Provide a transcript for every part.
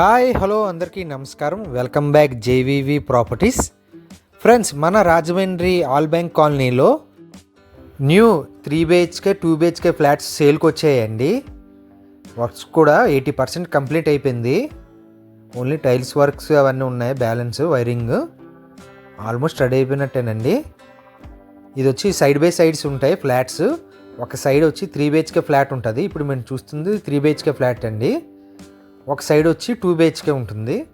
Hi hello అందరికీ నమస్కారం. Welcome back JVV properties. Friends మన రాజమండ్రి ఆల్ బ్యాంక్ కాలనీలో new three BHK two BHK flats సేల్కి వచ్చాయండి. వర్క్స్ కూడా ఎయిటీ పర్సెంట్ కంప్లీట్ అయిపోయింది. ఓన్లీ టైల్స్ వర్క్స్ అవన్నీ ఉన్నాయి బ్యాలెన్స్ వైరింగ్. ఆల్మోస్ట్ రెడీ అయిపోయినట్టేనండి. ఇది వచ్చి సైడ్ బై సైడ్స్ ఉంటాయి ఫ్లాట్స్. ఒక సైడ్ వచ్చి త్రీ బిహెచ్కే ఫ్లాట్ ఉంటుంది. ఇప్పుడు మేము చూస్తుంది త్రీ బిహెచ్కే ఫ్లాట్ అండి. ఒక సైడ్ వచ్చి టూ బిహెచ్కే ఉంటుంది.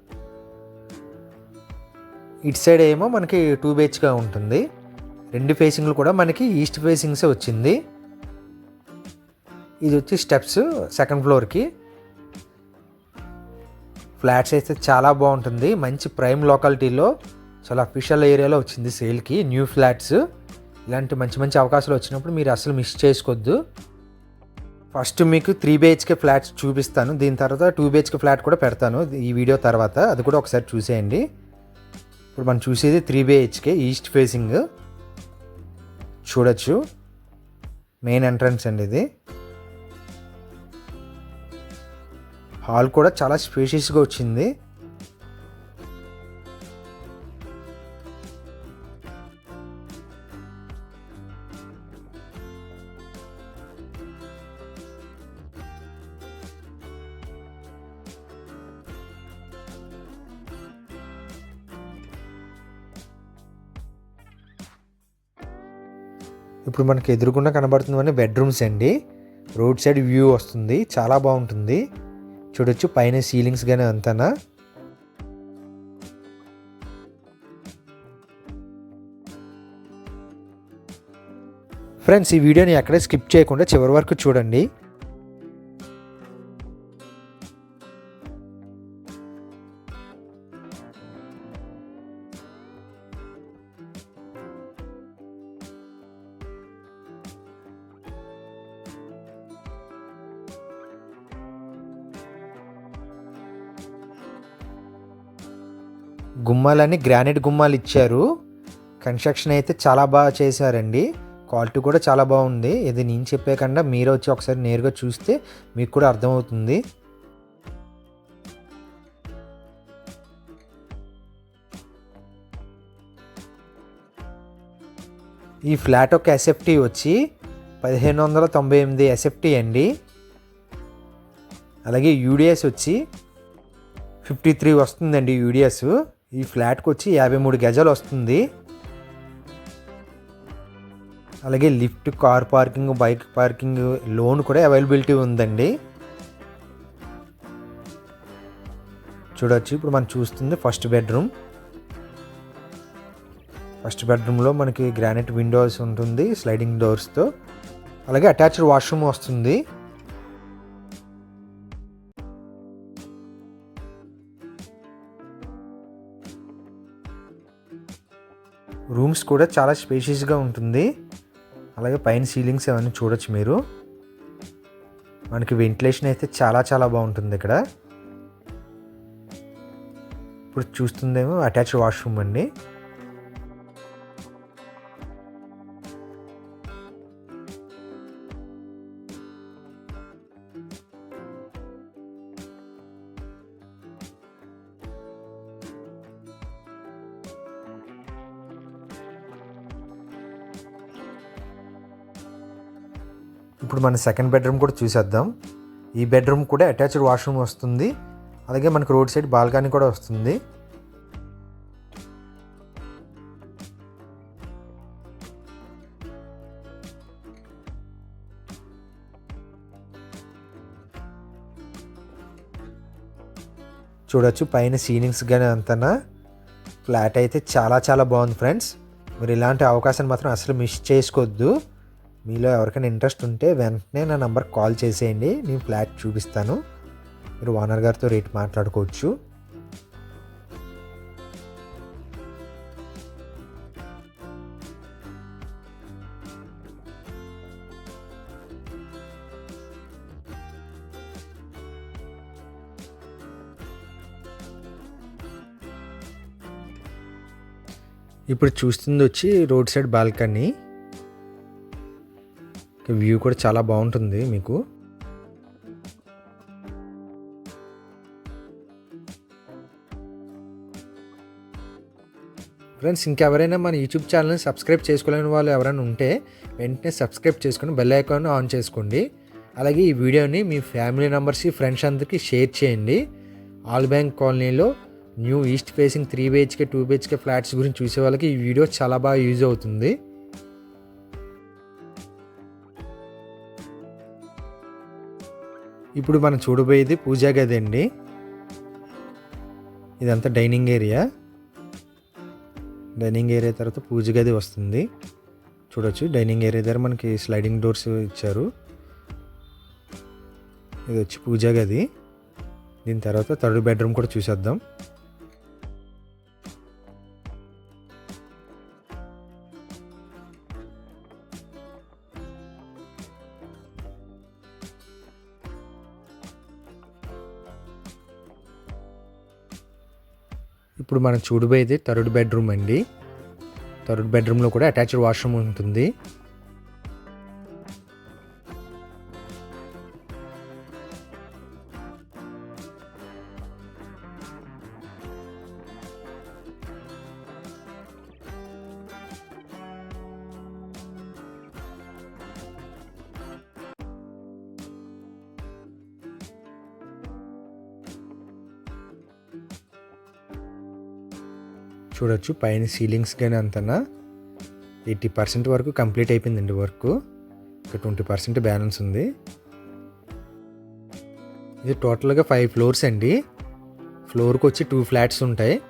ఇటు సైడ్ ఏమో మనకి టూ బిహెచ్కే ఉంటుంది. రెండు ఫేసింగ్లు కూడా మనకి ఈస్ట్ ఫేసింగ్సే వచ్చింది. ఇది వచ్చి స్టెప్స్ సెకండ్ ఫ్లోర్కి. ఫ్లాట్స్ అయితే చాలా బాగుంటుంది. మంచి ప్రైమ్ లొకాలిటీలో చాలా అఫీషియల్ ఏరియాలో వచ్చింది సేల్కి. New flats. ఇలాంటి మంచి మంచి అవకాశాలు వచ్చినప్పుడు మీరు అసలు మిస్ చేసుకోవద్దు. ఫస్ట్ మీకు త్రీ బిహెచ్కే ఫ్లాట్స్ చూపిస్తాను. దీని తర్వాత టూ బిహెచ్కే ఫ్లాట్ కూడా పెడతాను. ఈ వీడియో తర్వాత అది కూడా ఒకసారి చూసేయండి. ఇప్పుడు మనం చూసేది త్రీ బిహెచ్కే ఈస్ట్ ఫేసింగ్ చూడొచ్చు. మెయిన్ ఎంట్రన్స్ అండి ఇది. హాల్ కూడా చాలా స్పేషియస్గా వచ్చింది. ఇప్పుడు మనకి ఎదురుకుండా కనబడుతుందని బెడ్రూమ్స్ అండి. రోడ్ సైడ్ వ్యూ వస్తుంది. చాలా బాగుంటుంది. చూడొచ్చు పైన సీలింగ్స్ కానీ అంతనా. ఫ్రెండ్స్ ఈ వీడియోని ఎక్కడే స్కిప్ చేయకుండా చివరి వరకు చూడండి. గుమ్మాలని గ్రానైట్ గుమ్మాలు ఇచ్చారు. కన్స్ట్రక్షన్ అయితే చాలా బాగా చేశారండి. క్వాలిటీ కూడా చాలా బాగుంది. ఇది నేను చెప్పే కన్నా మీరు వచ్చి ఒకసారి నేరుగా చూస్తే మీకు కూడా అర్థమవుతుంది. ఈ ఫ్లాట్ ఒక ఎస్ఎఫ్టీ వచ్చి పదిహేను వందల తొంభై ఎనిమిది ఎస్ఎఫ్టీ అండి. అలాగే యూడిఎస్ వచ్చి ఫిఫ్టీ త్రీ వస్తుందండి యూడిఎస్ ఈ ఫ్లాట్కి వచ్చి యాభై మూడు గజాలు వస్తుంది. అలాగే lift car parking bike parking loan కూడా అవైలబిలిటీ ఉందండి. చూడొచ్చు ఇప్పుడు మనం చూస్తుంది ఫస్ట్ బెడ్రూమ్. ఫస్ట్ బెడ్రూమ్లో మనకి గ్రానైట్ విండోస్ ఉంటుంది స్లైడింగ్ డోర్స్తో. అలాగే అటాచ్డ్ వాష్రూమ్ వస్తుంది. రూమ్స్ కూడా చాలా స్పేషియస్గా ఉంటుంది. అలాగే పైన సీలింగ్స్ అవన్నీ చూడొచ్చు మీరు. మనకి వెంటిలేషన్ అయితే చాలా చాలా బాగుంటుంది ఇక్కడ. ఇప్పుడు చూస్తుందేమో అటాచ్ వాష్రూమ్ అండి. ఇప్పుడు మన సెకండ్ బెడ్రూమ్ కూడా చూసేద్దాం. ఈ బెడ్రూమ్ కూడా అటాచ్డ్ వాష్రూమ్ వస్తుంది. అలాగే మనకు రోడ్ సైడ్ బాల్కనీ కూడా వస్తుంది. చూడొచ్చు పైన సీలింగ్స్ కానీ అంతనా? ఫ్లాట్ అయితే చాలా చాలా బాగుంది ఫ్రెండ్స్ మీరు ఇలాంటి అవకాశాన్ని మాత్రం అసలు మిస్ చేసుకోవద్దు. మీలో ఎవరికైనా ఇంట్రెస్ట్ ఉంటే వెంటనే నా నంబర్ కాల్ చేసేయండి. నేను ఫ్లాట్ చూపిస్తాను. మీరు ఓనర్ గారితో రేట్ మాట్లాడుకోవచ్చు. ఇప్పుడు చూస్తుంది వచ్చి రోడ్ సైడ్ బాల్కనీ. వ్యూ కూడా చాలా బాగుంటుంది మీకు. ఫ్రెండ్స్ ఇంకెవరైనా మన యూట్యూబ్ ఛానల్ని సబ్స్క్రైబ్ చేసుకోలేని వాళ్ళు ఎవరైనా ఉంటే వెంటనే సబ్స్క్రైబ్ చేసుకుని బెల్ ఐకాన్ ఆన్ చేసుకోండి. అలాగే ఈ వీడియోని మీ ఫ్యామిలీ మెంబర్స్కి ఫ్రెండ్స్ అందరికీ షేర్ చేయండి. ఆల్ బ్యాంక్ కాలనీలో new east facing three BHK two BHK flats గురించి చూసే వాళ్ళకి ఈ వీడియో చాలా బాగా యూజ్ అవుతుంది. ఇప్పుడు మనం చూడబోయేది పూజా గది అండి. ఇదంతా డైనింగ్ ఏరియా. డైనింగ్ ఏరియా తర్వాత పూజ గది వస్తుంది. చూడొచ్చు డైనింగ్ ఏరియా దగ్గర మనకి స్లైడింగ్ డోర్స్ ఇచ్చారు. ఇది వచ్చి పూజా గది. దీని తర్వాత థర్డ్ బెడ్రూమ్ కూడా చూసేద్దాం. ఇప్పుడు మనం చూడబోయేది థర్డ్ బెడ్రూమ్ అండి. థర్డ్ బెడ్రూమ్లో కూడా అటాచ్డ్ వాష్రూమ్ ఉంటుంది. చూడొచ్చు. పైన సీలింగ్స్ కానీ అంతనా? ఎయిటీ పర్సెంట్ వరకు కంప్లీట్ అయిపోయిందండి వర్క్. ఇంకా ట్వంటీ పర్సెంట్ బ్యాలెన్స్ ఉంది. ఇది టోటల్గా ఫైవ్ ఫ్లోర్స్ అండి. ఫ్లోర్కి వచ్చి టూ ఫ్లాట్స్ ఉంటాయి.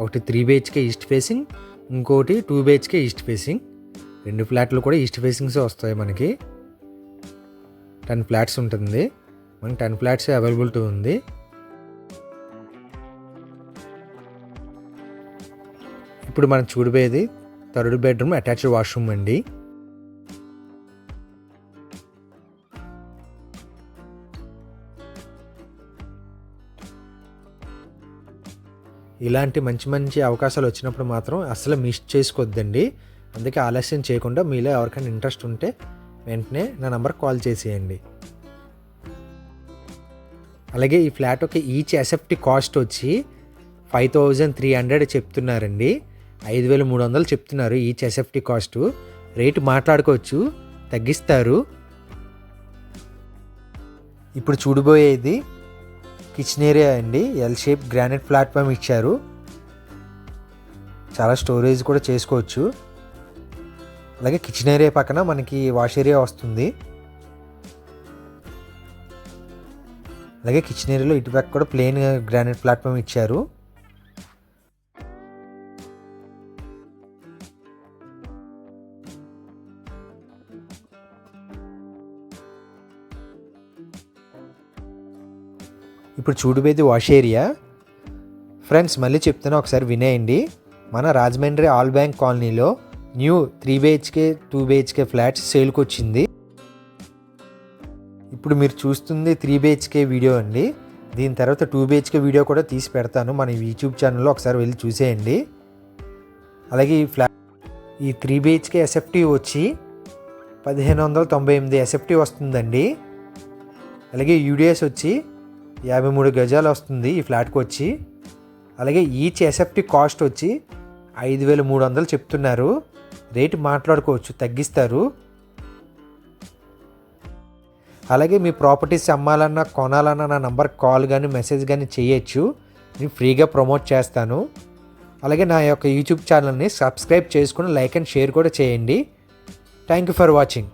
ఒకటి త్రీ బిహెచ్కే ఈస్ట్ ఫేసింగ్ ఇంకోటి టూ బిహెచ్కే ఈస్ట్ ఫేసింగ్ రెండు ఫ్లాట్లు కూడా ఈస్ట్ ఫేసింగ్స్ వస్తాయి మనకి. టెన్ ఫ్లాట్స్ ఉంటుంది. మనకి టెన్ ఫ్లాట్స్ అవైలబిలిటీ ఉంది. ఇప్పుడు మనం చూడబోయేది థర్డ్ బెడ్రూమ్ అటాచ్డ్ వాష్రూమ్ అండి. ఇలాంటి మంచి మంచి అవకాశాలు వచ్చినప్పుడు మాత్రం అసలు మిస్ చేసుకోవద్దండి అందుకే ఆలస్యం చేయకుండా మీలో ఎవరికైనా ఇంట్రెస్ట్ ఉంటే వెంటనే నా నంబర్ కాల్ చేసేయండి. అలాగే ఈ ఫ్లాట్ ఒక ఈచ్ ఎసెప్ట్ కాస్ట్ వచ్చి ఫైవ్ థౌజండ్ త్రీ హండ్రెడ్ చెప్తున్నారండి. ఐదు వేల మూడు వందలు చెప్తున్నారు ఈచ్ ఎస్ఎఫ్టీ కాస్ట్. రేటు మాట్లాడుకోవచ్చు. తగ్గిస్తారు. ఇప్పుడు చూడబోయేది కిచెన్ ఏరియా అండి. ఎల్ షేప్ గ్రానైట్ ప్లాట్ఫామ్ ఇచ్చారు. చాలా స్టోరేజ్ కూడా చేసుకోవచ్చు. అలాగే కిచెన్ ఏరియా పక్కన మనకి వాష్ ఏరియా వస్తుంది. అలాగే కిచెన్ ఏరియాలో ఇటుపక్క కూడా ప్లెయిన్ గ్రానైట్ ప్లాట్ఫామ్ ఇచ్చారు. ఇప్పుడు చూడుబేది వాష్ ఏరియా. ఫ్రెండ్స్ మళ్ళీ చెప్తున్నా ఒకసారి వినేయండి. మన రాజమండ్రి ఆల్ బ్యాంక్ కాలనీలో new three BHK two BHK flats సేల్కి వచ్చింది ఇప్పుడు మీరు చూస్తుంది త్రీ బిహెచ్కే వీడియో అండి. దీని తర్వాత టూ బిహెచ్కే వీడియో కూడా తీసి పెడతాను. మన యూట్యూబ్ ఛానల్లో ఒకసారి వెళ్ళి చూసేయండి. అలాగే ఈ ఫ్లాట్ ఈ త్రీ బిహెచ్కే ఎస్ఎఫ్టీ వచ్చి పదిహేను వందల తొంభై ఎనిమిది ఎస్ఎఫ్టీ వస్తుందండి. అలాగే యూడిఎస్ వచ్చి యాభై మూడు గజాలు వస్తుంది ఈ ఫ్లాట్కి వచ్చి. అలాగే ఈచ్ ఎస్ఎఫ్టీ కాస్ట్ వచ్చి ఐదు వేల మూడు వందలు చెప్తున్నారు. రేటు మాట్లాడుకోవచ్చు తగ్గిస్తారు. అలాగే మీ ప్రాపర్టీస్ అమ్మాలన్నా కొనాలన్నా నా నంబర్ కాల్ కానీ మెసేజ్ కానీ చేయొచ్చు. నేను ఫ్రీగా ప్రమోట్ చేస్తాను. అలాగే నా యొక్క యూట్యూబ్ ఛానల్ని సబ్స్క్రైబ్ చేసుకుని లైక్ అండ్ షేర్ కూడా చేయండి. Thank you for watching.